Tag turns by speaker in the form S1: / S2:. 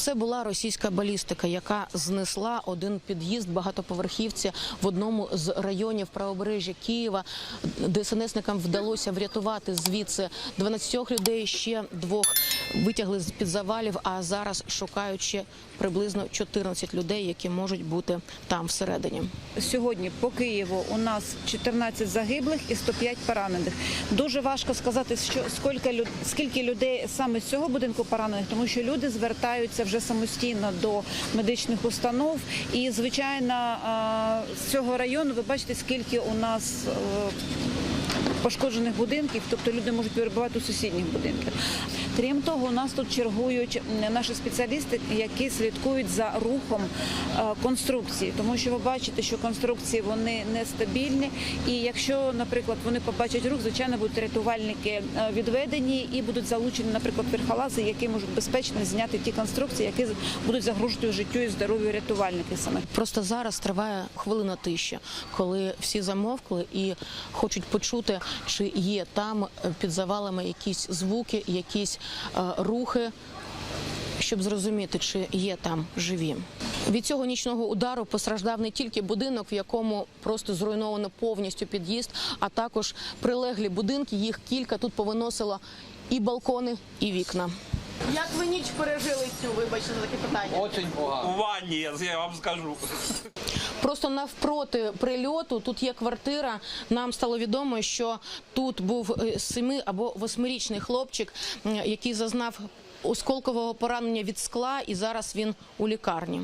S1: Це була російська балістика, яка знесла один під'їзд багатоповерхівці в одному з районів правобережжя Києва. ДСНСникам вдалося врятувати звідси 12 людей. Ще двох витягли з під завалів. А зараз шукають ще приблизно 14 людей, які можуть бути там всередині.
S2: Сьогодні по Києву у нас 14 загиблих і 105 поранених. Дуже важко сказати, що скільки, люд- скільки людей саме з цього будинку поранених, тому що люди звертаються вже самостійно до медичних установ. І, звичайно, з цього району ви бачите, скільки у нас. е, Пошкоджених будинків, тобто люди можуть перебувати у сусідніх будинках. Крім того, у нас тут чергують наші спеціалісти, які слідкують за рухом е, конструкції, тому що ви бачите, що конструкції вони нестабільні. І якщо, наприклад, вони побачать рух, звичайно, будуть рятувальники е, відведені і будуть залучені, наприклад, верхолази, які можуть безпечно зняти ті конструкції, які будуть загрожувати життю і здоров'ю рятувальників саме.
S1: Просто зараз триває хвилина тиші, коли всі замовкли і хочуть почути, чи є там е, під завалами якісь звуки, якісь е, рухи, щоб зрозуміти, чи є там живі. Від цього нічного удару постраждав не тільки будинок, в якому просто зруйновано повністю під'їзд, а також прилеглі будинки. Їх кілька тут повиносило і балкони, і вікна. Як ви ніч пережили цю? Вибачте за таке питання.
S3: Очень погано.
S4: У ванні, я вам скажу.
S1: Просто навпроти прильоту тут є квартира. Нам стало відомо, що тут був е, семи або восьмирічний хлопчик, який зазнав осколкового поранення від скла, і зараз він у лікарні.